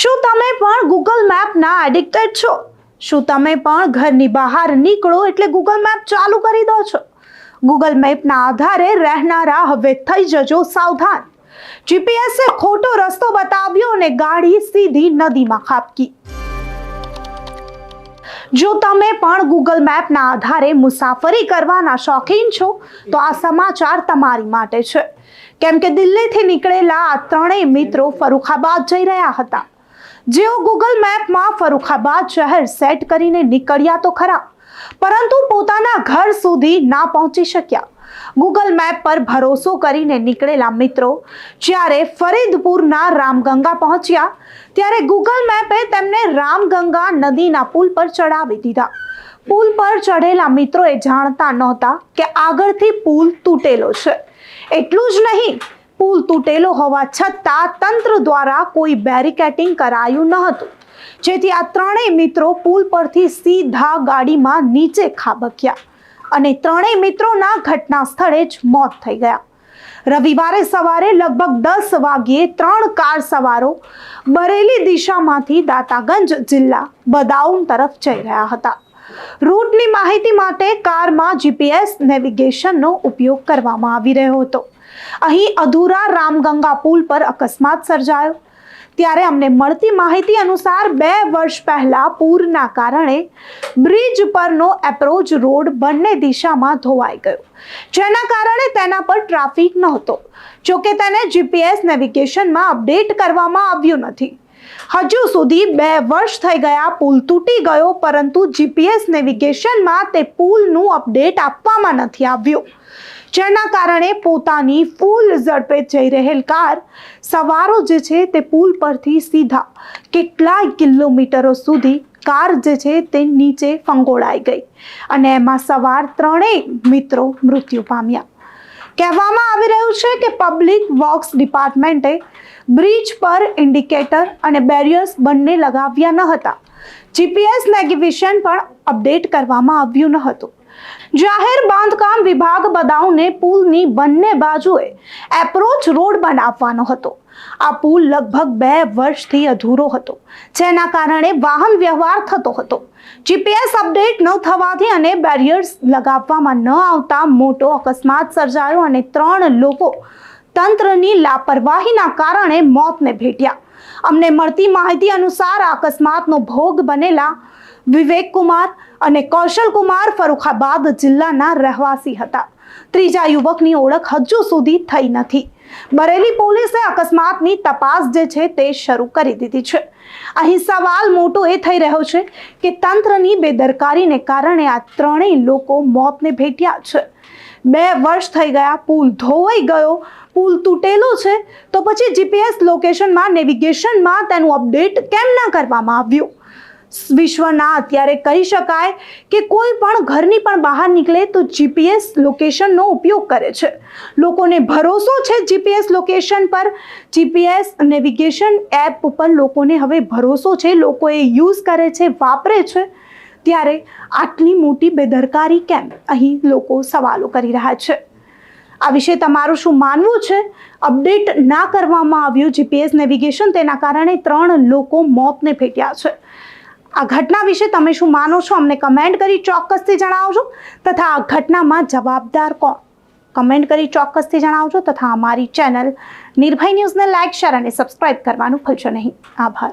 શું તમે પણ ગૂગલ મેપના એડિક્ટેડ છો? શું તમે પણ ઘરની બહાર નીકળો એટલે ગૂગલ મેપ ચાલુ કરી દો છો? ગૂગલ મેપના આધારે રહેનારા હવે થઈ જજો સાવધાન. જીપીએસે ખોટો રસ્તો બતાવ્યો અને ગાડી સીધી નદીમાં ખાબકી. જો તમે પણ ગૂગલ મેપના આધારે મુસાફરી કરવાના શોખીન છો, તો આ સમાચાર તમારી માટે છે. કેમ કે દિલ્હીથી નીકળેલા આ ત્રણેય મિત્રો ફરુખાબાદ જઈ રહ્યા હતા. જેઓ ગૂગલ મેપમાં ફરુખાબાદ શહેર સેટ કરીને નીકળ્યા તો ખરા, પરંતુ પોતાના ઘર સુધી ના પહોંચી શક્યા. ગૂગલ મેપ પર ભરોસો કરીને નીકળેલા મિત્રો, જ્યારે ફરીદપુરના રામગંગા પહોંચ્યા, ત્યારે ગૂગલ મેપે તેમને રામગંગા નદીના પુલ પર ચડાવી દીધા. પુલ પર ચઢેલા મિત્રોએ જાણતા નહોતા કે આગળથી પુલ તૂટેલો છે. એટલું જ નહીં પુલ તૂટેલો હોવા છતાં તંત્ર દ્વારા કોઈ બેરિકેટિંગ કરાયું ન હતું. જેથી આ ત્રણેય મિત્રો પુલ પરથી સીધા ગાડીમાં નીચે ખાબક્યા અને ત્રણેય મિત્રોના ઘટના સ્થળે જ મોત થઈ ગયા. રવિવારે સવારે લગભગ દસ વાગ્યે ત્રણ કાર સવારો બરેલી દિશામાંથી દાતાગંજ જિલ્લા બદાઉન તરફ જઈ રહ્યા હતા. રૂટની માહિતી માટે કારમાં જીપીએસ નેવિગેશનનો ઉપયોગ કરવામાં આવી રહ્યો હતો. અહીં અધૂરા રામગંગા પુલ પર અકસ્માત સર્જાયો. ત્યારે અમને મળતી માહિતી અનુસાર બે વર્ષ પહેલા પૂરના કારણે બ્રિજ પરનો એપ્રોચ રોડ બંને દિશામાં ધોવાઈ ગયો. જેના કારણે તેના પર ટ્રાફિક નહોતો. જોકે તેને જીપીએસ નેવિગેશનમાં અપડેટ કરવામાં આવ્યું નથી. હજુ સુધી બે વર્ષ થઈ ગયા પુલ તૂટી ગયો, પરંતુ જીપીએસ નેવિગેશનમાં તે પુલનું અપડેટ આપવામાં નથી આવ્યું. જેના કારણે પોતાની ફૂલ ઝડપે જઈ રહેલ કાર, સવારો જે છે તે પુલ પરથી સીધા કેટલાય કિલોમીટરો સુધી કાર જે છે તે નીચે ફંગોળાઈ ગઈ અને એમાં સવાર ત્રણેય મિત્રો મૃત્યુ પામ્યા. કહેવામાં આવી રહ્યું છે કે પબ્લિક વર્ક્સ ડિપાર્ટમેન્ટે બ્રિજ પર ઇન્ડિકેટર અને બેરિયર્સ બંને લગાવ્યા ન હતા. જીપીએસ નેવિગેશન પણ અપડેટ કરવામાં આવ્યું ન હતું. જાહેર બાંધકામ વિભાગ બદાઉને પુલની બંને બાજુએ એપ્રોચ રોડ બનાવવાનો હતો. આ પુલ લગભગ બે વર્ષથી અધૂરો હતો, જેના કારણે વાહન વ્યવહાર થતો હતો. જીપીએસ અપડેટ ન થવાથી અને બેરિયર્સ લગાવવામાં ન આવતા મોટો અકસ્માત સર્જાયો અને ત્રણ લોકો તંત્રની લાપરવાહીના કારણે મોતને ભેટ્યા. અમને મળતી માહિતી અનુસાર અકસ્માતનો ભોગ બનેલા વિવેક કુમાર અને કૌશલ કુમાર ફરુખાબાદ જિલ્લાના રહેવાસી હતા. ત્રીજા યુવકની ઓળખ હજુ સુધી થઈ નથી. બરેલી પોલીસે અકસ્માતની તપાસ જે છે તે શરૂ કરી દીધી છે. અહીં સવાલ મોટો એ થઈ રહ્યો છે કે તંત્રની બેદરકારીને કારણે આ ત્રણેય લોકો મોતને ભેટ્યા છે. બે વર્ષ થઈ ગયા, પુલ ધોવાઈ ગયો, પુલ તૂટેલો છે, તો પછી જીપીએસ લોકેશનમાં નેવિગેશનમાં તેનું અપડેટ કેમ ના કરવામાં આવ્યું? વિશ્વના અત્યારે કહી શકાય કે કોઈ પણ ઘરની પણ બહાર નીકળે તો જીપીએસ લોકેશનનો ઉપયોગ કરે છે. લોકોને ભરોસો છે જીપીએસ લોકેશન પર. જીપીએસ નેવિગેશન એપ ઉપર લોકોને હવે ભરોસો છે લોકો એ યુઝ કરે છે, વાપરે છે. ત્યારે આટલી મોટી બેદરકારી કેમ? અહીં લોકો સવાલો કરી રહ્યા છે. આ વિશે તમારું શું માનવું છે? અપડેટ ના કરવામાં આવ્યું જીપીએસ નેવિગેશન તેના કારણે ત્રણ લોકો મોતને ભેટ્યા છે. આ ઘટના વિશે તમે શું માનો છો? અમને કમેન્ટ કરી ચોક્કસથી જણાવજો. તથા આ ઘટનામાં જવાબદાર કોણ? કમેન્ટ કરી ચોક્કસથી જણાવજો. તથા અમારી ચેનલ નિર્ભય ન્યૂઝને લાઇક શેર અને સબસ્ક્રાઇબ કરવાનું ભૂલશો નહીં. આભાર.